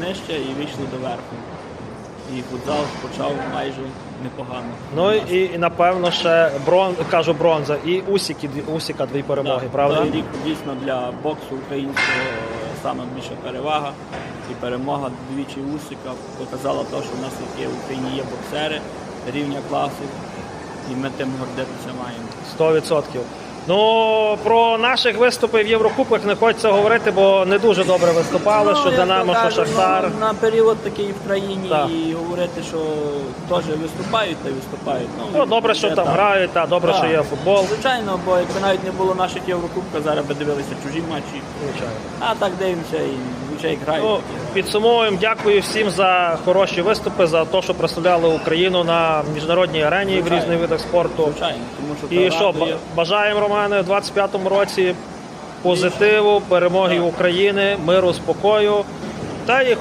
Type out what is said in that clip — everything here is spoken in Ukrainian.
нижче і вийшли до верху. І футзал почав майже непогано. Ну і, і напевно ще брон, кажу бронза, і Усіки, Усіка дві перемоги, Так, правда? Той рік дійсно для боксу українського саме більша перевага. І перемога двічі Усика показала те, що в нас є в Україні є боксери рівня класу, і ми тим гордитися маємо. 100%. Ну про наших виступів в Єврокубках не хочеться говорити, бо не дуже добре виступали, що я Динамо, що Шахтар. Ну, на період такий в країні Так. і говорити, що теж виступають, та виступають. Ну добре, що там там грають, та добре, Так. що є футбол. Звичайно, бо якби навіть не було наших Єврокубка, зараз би дивилися чужі матчі. Звичайно. А так дивимося і звичайно грають. Ну, підсумовуємо, дякую всім за хороші виступи, за те, що представляли Україну на міжнародній арені в різних видах спорту. Звичайно, тому що І що, радує. бажаємо Романе в 25-му році позитиву, перемоги. України, миру, спокою та і